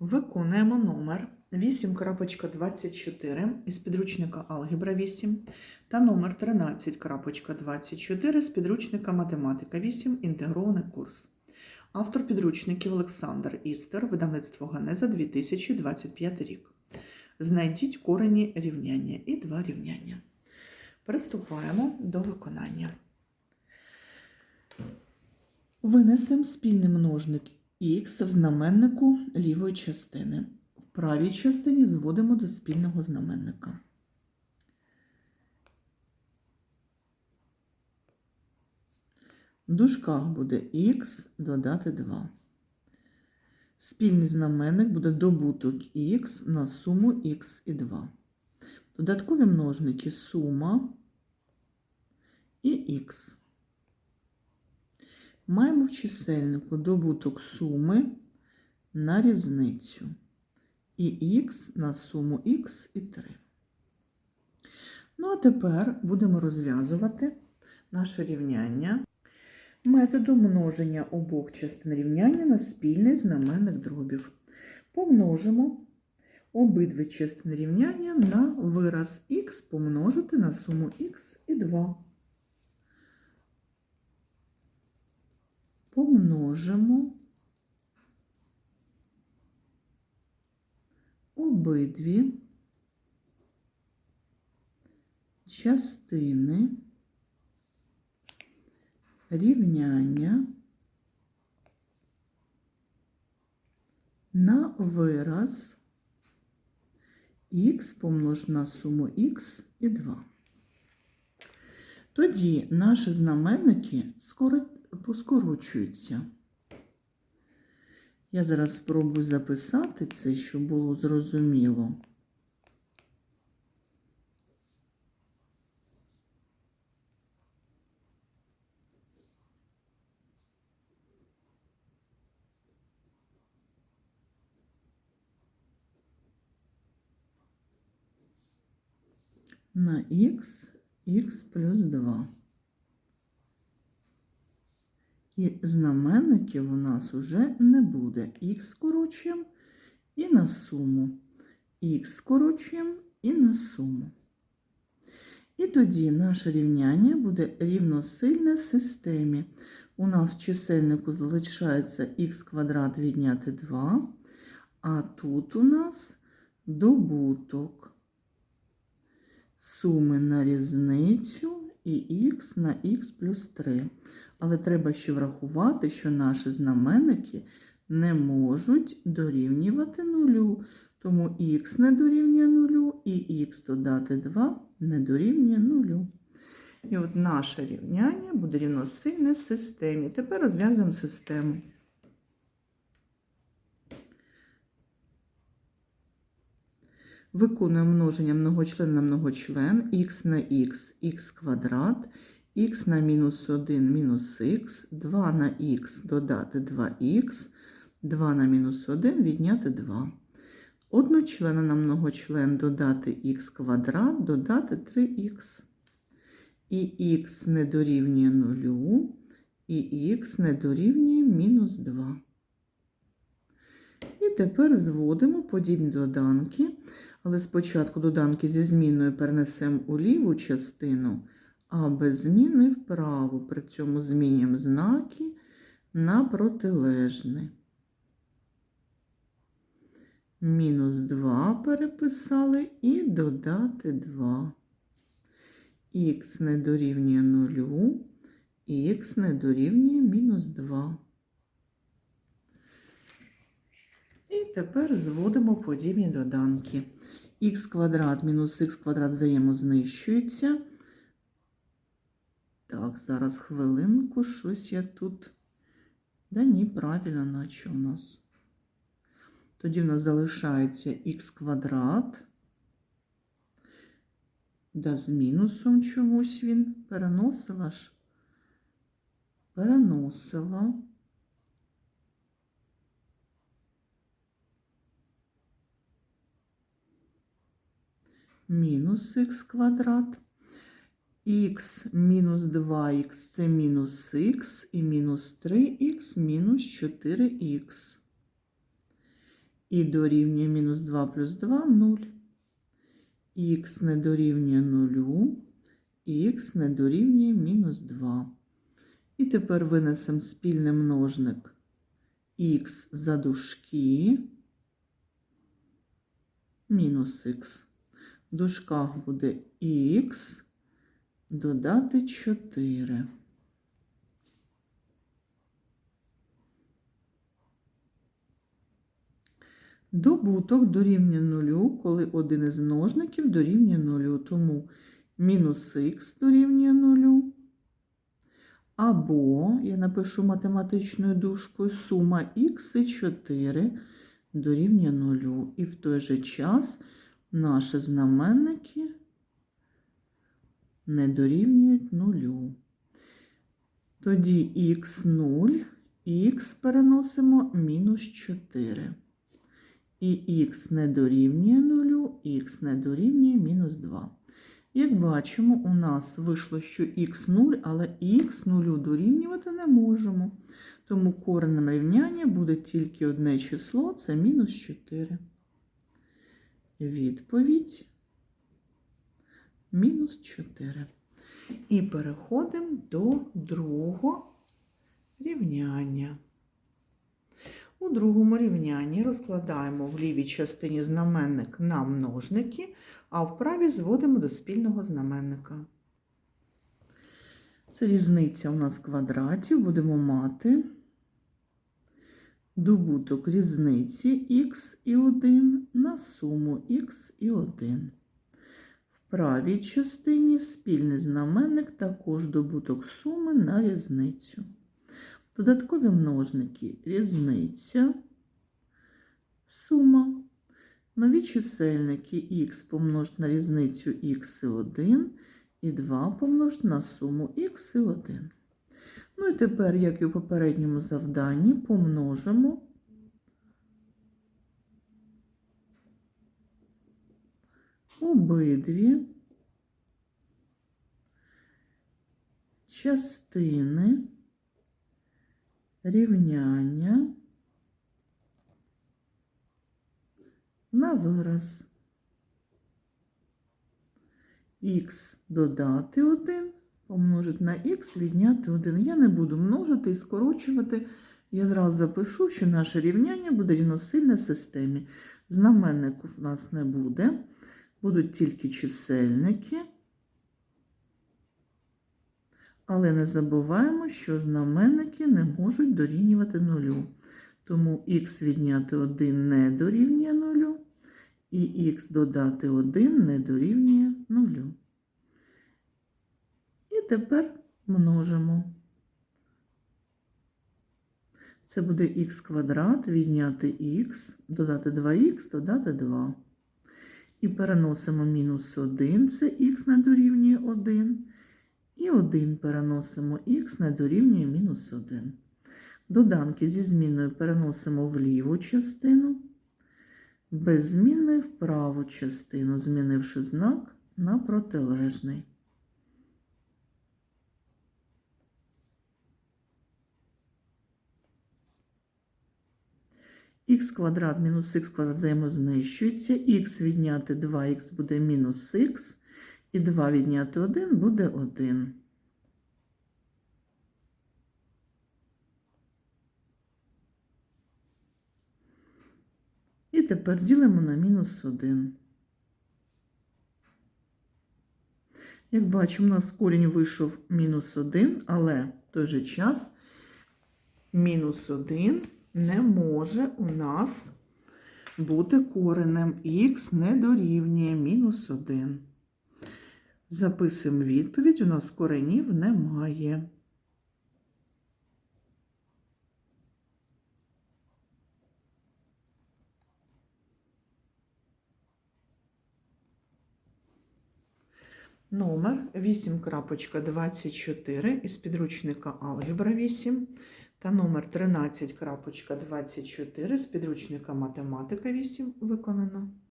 Виконуємо номер 8.24 із підручника Алгебра 8 та номер 13.24 з підручника Математика 8. Інтегрований курс. Автор підручників Олександр Істер, видавництво Ганеза 2025 рік. Знайдіть корені рівняння і два рівняння. Приступаємо до виконання. Винесемо спільний множник х в знаменнику лівої частини. В правій частині зводимо до спільного знаменника. В дужках буде х додати 2. Спільний знаменник буде добуток х на суму х і 2. Додаткові множники сума і х. Маємо в чисельнику добуток суми на різницю і х на суму х і 3. Ну, а тепер будемо розв'язувати наше рівняння методом множення обох частин рівняння на спільний знаменник дробів. Помножимо обидві частини рівняння на вираз х помножити на суму х і 2. Помножимо обидві частини рівняння на вираз х помножити на суму х і 2. Тоді наші знаменники скоро поскорочуються. Я зараз спробую записати це, щоб було зрозуміло. На х, х плюс 2. І знаменників у нас уже не буде. Х скорочуємо і на суму. Х скорочуємо і на суму. І тоді наше рівняння буде рівносильне системі. У нас в чисельнику залишається х квадрат відняти 2, а тут у нас добуток суми на різницю і х на х плюс 3. Але треба ще врахувати, що наші знаменники не можуть дорівнювати нулю. Тому х не дорівнює нулю, і х додати 2 не дорівнює нулю. І от наше рівняння буде рівносильне системі. Тепер розв'язуємо систему. Виконуємо множення многочлен на многочлен, х на х, х квадрат, х на мінус 1 мінус х, 2 на х додати 2х, 2 на мінус 1 відняти 2. Одночлена на многочлен додати х квадрат, додати 3х. І х не дорівнює 0, і х не дорівнює мінус 2. І тепер зводимо подібні доданки, але спочатку доданки зі зміною перенесемо у ліву частину а без зміни вправо. При цьому змінюємо знаки на протилежне. Мінус 2 переписали і додати 2. Х не дорівнює 0, х не дорівнює мінус 2. І тепер зводимо подібні доданки. х квадрат мінус х квадрат взаємознищується. Так, зараз хвилинку, щось я тут. Да ні, правильно, наче у нас. Тоді в нас залишається х квадрат. Да, з мінусом чомусь він переносила ж. Переносила. Мінус х квадрат х мінус 2х це мінус х і мінус 3х мінус 4х. і дорівнює мінус 2 плюс 2 0. Х не дорівнює 0, х не дорівнює мінус 2. І тепер винесемо спільний множник х за дужки мінус х. В дужках буде х додати 4. Добуток дорівнює нулю, коли один із множників дорівнює нулю. Тому мінус х дорівнює нулю. Або, я напишу математичною дужкою, сума х і 4 дорівнює нулю. І в той же час наші знаменники не дорівнюють нулю. Тоді х0, х переносимо мінус 4. І х не дорівнює нулю, х не дорівнює мінус 2. Як бачимо, у нас вийшло, що х 0, але х 0 дорівнювати не можемо. Тому коренем рівняння буде тільки одне число це мінус 4. Відповідь мінус 4. І переходимо до другого рівняння. У другому рівнянні розкладаємо в лівій частині знаменник на множники, а в правій зводимо до спільного знаменника. Це різниця у нас квадратів. Будемо мати добуток різниці х і 1 на суму х і 1. В правій частині спільний знаменник також добуток суми на різницю. Додаткові множники різниця, сума. Нові чисельники х помножити на різницю х і 1 і 2 помножити на суму х і 1. Ну і тепер, як і у попередньому завданні, помножимо обидві частини рівняння на вираз. Х додати 1, помножити на х, відняти 1. Я не буду множити і скорочувати. Я зразу запишу, що наше рівняння буде рівносильне системі. Знаменнику в нас не буде, будуть тільки чисельники. Але не забуваємо, що знаменники не можуть дорівнювати нулю. Тому х відняти 1 не дорівнює нулю, і х додати 1 не дорівнює нулю. І тепер множимо. Це буде х квадрат відняти х, додати 2х, додати 2. І переносимо мінус 1, це х не дорівнює 1. І 1 переносимо х не дорівнює мінус 1. Доданки зі зміною переносимо в ліву частину, без зміни в праву частину, змінивши знак на протилежний. Х квадрат мінус х квадрат взаємознищується, х відняти 2х буде мінус х, і 2 відняти 1 буде 1. І тепер ділимо на мінус 1. Як бачимо, у нас корінь вийшов мінус 1, але в той же час мінус 1 не може у нас бути коренем. Х не дорівнює мінус 1. Записуємо відповідь, у нас коренів немає. Номер 8.24 із підручника Алгебра 8 та номер 13.24 з підручника Математика 8 виконано.